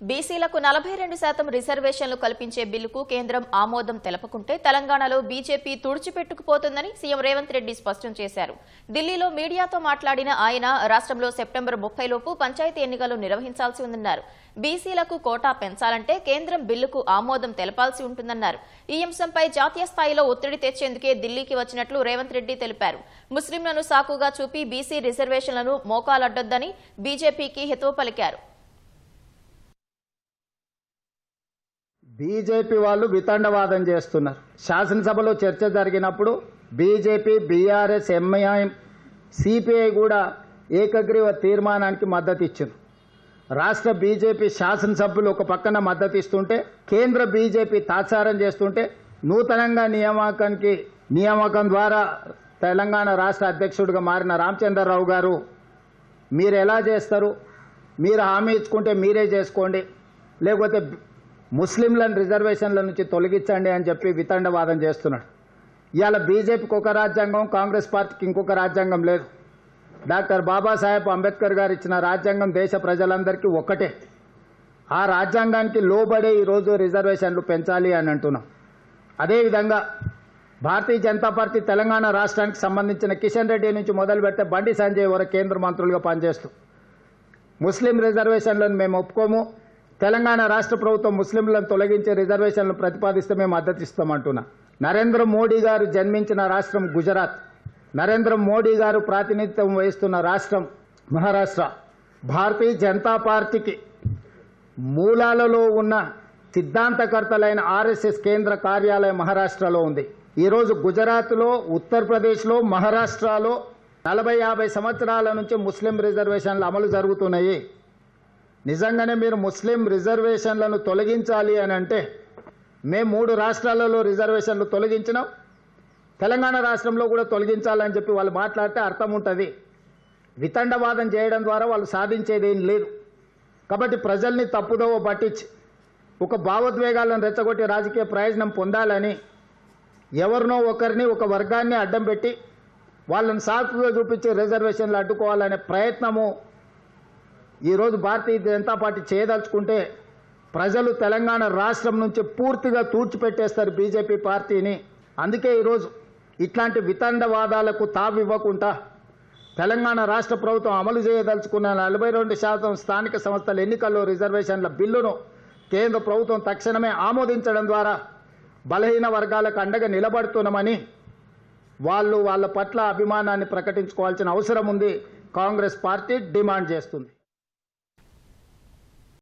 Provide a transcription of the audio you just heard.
బీసీలకు నలభై రెండు శాతం రిజర్వేషన్లు కల్పించే బిల్లుకు కేంద్రం ఆమోదం తెలపకుంటే తెలంగాణలో బీజేపీ తుడిచిపెట్టుకుపోతుందని సీఎం రేవంత్ రెడ్డి స్పష్టం చేశారు. ఢిల్లీలో మీడియాతో మాట్లాడిన ఆయన రాష్ట్రంలో సెప్టెంబర్ ముప్పై లోపు పంచాయతీ ఎన్నికలు నిర్వహించాల్సి ఉందన్నారు. బీసీలకు కోటా పెంచాలంటే కేంద్రం బిల్లుకు ఆమోదం తెలపాల్సి ఉంటుందన్నారు. ఈ అంశంపై జాతీయ స్థాయిలో ఒత్తిడి తెచ్చేందుకే ఢిల్లీకి వచ్చినట్లు రేవంత్ రెడ్డి తెలిపారు. ముస్లింలను సాకుగా చూపి బీసీ రిజర్వేషన్లను మోకాలడ్డొద్దని బీజేపీకి హితవు పలికారు. బీజేపీ వాళ్ళు వితండవాదం చేస్తున్నారు. శాసనసభలో చర్చ జరిగినప్పుడు బీజేపీ బీఆర్ఎస్ ఎంఐఎం సిపిఐ కూడా ఏకగ్రీవ తీర్మానానికి మద్దతు ఇచ్చింది రాష్ట్ర బీజేపీ శాసనసభ్యులు ఒక పక్కన మద్దతు ఇస్తుంటే కేంద్ర బీజేపీ తాత్సారం చేస్తుంటే నూతనంగా నియామకానికి నియామకం ద్వారా తెలంగాణ రాష్ట్ర అధ్యక్షుడిగా మారిన రామచంద్రరావు గారు మీరు ఎలా చేస్తారు? మీరు హామీ ఇచ్చుకుంటే మీరే చేసుకోండి. లేకపోతే ముస్లింలను రిజర్వేషన్ల నుంచి తొలగించండి అని చెప్పి వితండవాదం చేస్తున్నాడు. ఇవాళ బీజేపీకి ఒక రాజ్యాంగం కాంగ్రెస్ పార్టీకి ఇంకొక రాజ్యాంగం లేదు. డాక్టర్ బాబాసాహెబ్ అంబేద్కర్ గారు ఇచ్చిన రాజ్యాంగం దేశ ప్రజలందరికీ ఒక్కటే. ఆ రాజ్యాంగానికి లోబడే ఈరోజు రిజర్వేషన్లు పెంచాలి అని అంటున్నాం. అదేవిధంగా భారతీయ జనతా పార్టీ తెలంగాణ రాష్ట్రానికి సంబంధించిన కిషన్ రెడ్డి నుంచి మొదలు పెడితే బండి సంజయ్ వరకు కేంద్ర మంత్రులుగా పనిచేస్తూ. ముస్లిం రిజర్వేషన్లను మేము ఒప్పుకోము. తెలంగాణ రాష్ట్ర ప్రభుత్వం ముస్లింలను తొలగించే రిజర్వేషన్లు ప్రతిపాదిస్తే మేము మద్దతు ఇస్తామంటున్నా. నరేంద్ర మోడీ గారు జన్మించిన రాష్ట్రం గుజరాత్. నరేంద్ర మోడీ గారు ప్రాతినిధ్యం వహిస్తున్న రాష్ట్రం మహారాష్ట్ర. భారతీయ జనతా పార్టీకి మూలాలలో ఉన్న సిద్ధాంతకర్తలైన ఆర్ఎస్ఎస్ కేంద్ర కార్యాలయం మహారాష్ట్రలో ఉంది. ఈరోజు గుజరాత్లో ఉత్తరప్రదేశ్లో మహారాష్ట్రలో నలభై యాభై సంవత్సరాల నుంచి ముస్లిం రిజర్వేషన్లు అమలు జరుగుతున్నాయి. నిజంగానే మీరు ముస్లిం రిజర్వేషన్లను తొలగించాలి అని అంటే మేము మూడు రాష్ట్రాలలో రిజర్వేషన్లు తొలగించినాం. తెలంగాణ రాష్ట్రంలో కూడా తొలగించాలని చెప్పి వాళ్ళు మాట్లాడితే అర్థం ఉంటుంది. వితండవాదం చేయడం ద్వారా వాళ్ళు సాధించేదేం లేదు. కాబట్టి ప్రజల్ని తప్పుదోవ పట్టించి ఒక భావోద్వేగాలను రెచ్చగొట్టి రాజకీయ ప్రయోజనం పొందాలని ఎవరినో ఒకరిని ఒక వర్గాన్ని అడ్డం పెట్టి వాళ్ళని సాకుగా చూపించి రిజర్వేషన్లు అడ్డుకోవాలనే ప్రయత్నము ఈరోజు భారతీయ జనతా పార్టీ చేయదలుచుకుంటే ప్రజలు తెలంగాణ రాష్ట్రం నుంచి పూర్తిగా తూడ్చిపెట్టేస్తారు బీజేపీ పార్టీని. అందుకే ఈరోజు ఇట్లాంటి వితండవాదాలకు తావివ్వకుండా తెలంగాణ రాష్ట్ర ప్రభుత్వం అమలు చేయదలుచుకున్న నలభై రెండు శాతం స్థానిక సంస్థల ఎన్నికల్లో రిజర్వేషన్ల బిల్లును కేంద్ర ప్రభుత్వం తక్షణమే ఆమోదించడం ద్వారా బలహీన వర్గాలకు అండగా నిలబడుతున్నామని వాళ్ళు వాళ్ళ పట్ల అభిమానాన్ని ప్రకటించుకోవాల్సిన అవసరం ఉంది. కాంగ్రెస్ పార్టీ డిమాండ్ చేస్తుంది.